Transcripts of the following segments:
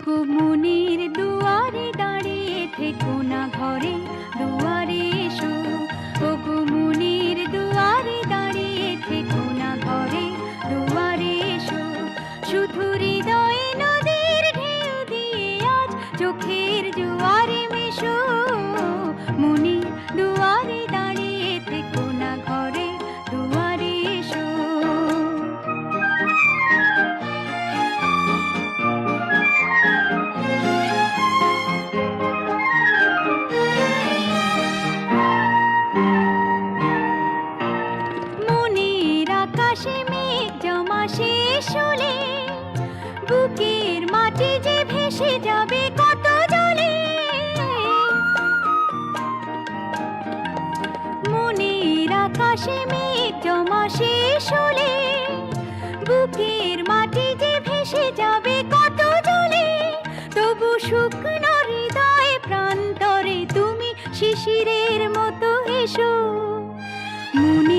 ওগো মনের দুয়ারে দাঁড়িয়ে থেকো না ঘরে, দুয়ারে এসো। ওগো মনের দুয়ারে দাঁড়িয়ে থেকো না ঘরে, দুয়ারে এসো। শুধু হৃদয় নদীর আকাশে মেঘ জমা শেষ বুকের মাটি যে ভেসে যাবে কত আকাশে মেঘ জমা শেষ হলে, বুকের মাটি যে ভেসে যাবে কত জলে। তবু শুকনো হৃদয় প্রান্তরে তুমি শিশিরের মতো এসো। মনের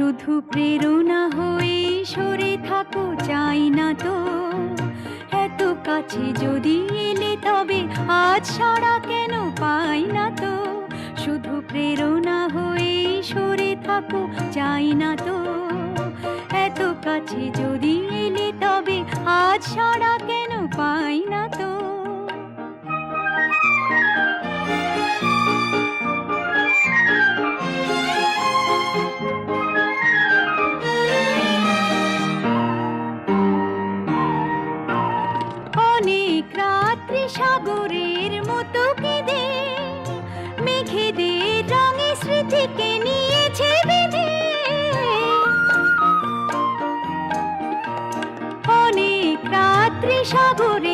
শুধু প্রেরণা হয়ে সরে থাকো, চাই না তো। এত কাছে যদি এলে তবে আজ সারা কেন পাই না তো? শুধু প্রেরণা হয়ে সরে থাকো, চাই না তো। এত কাছে যদি এলে তবে আজ সারা কেন পাই না তো? রাত্রি সাগরের মতো কেঁদে মেঘেদের রঙে স্মৃতিকে নিয়েছে বেঁধে। অনেক রাত্রি সাগরের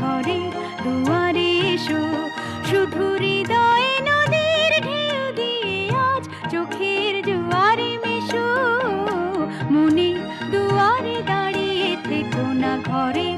ঘরে দুয়ারে এসো। শুধু হৃদয়ে নদীর ঢেউ দিয়ে আজ চোখের জোয়ারে মেশো। মনে দুয়ারে দাঁড়িয়ে থেকো না ঘরে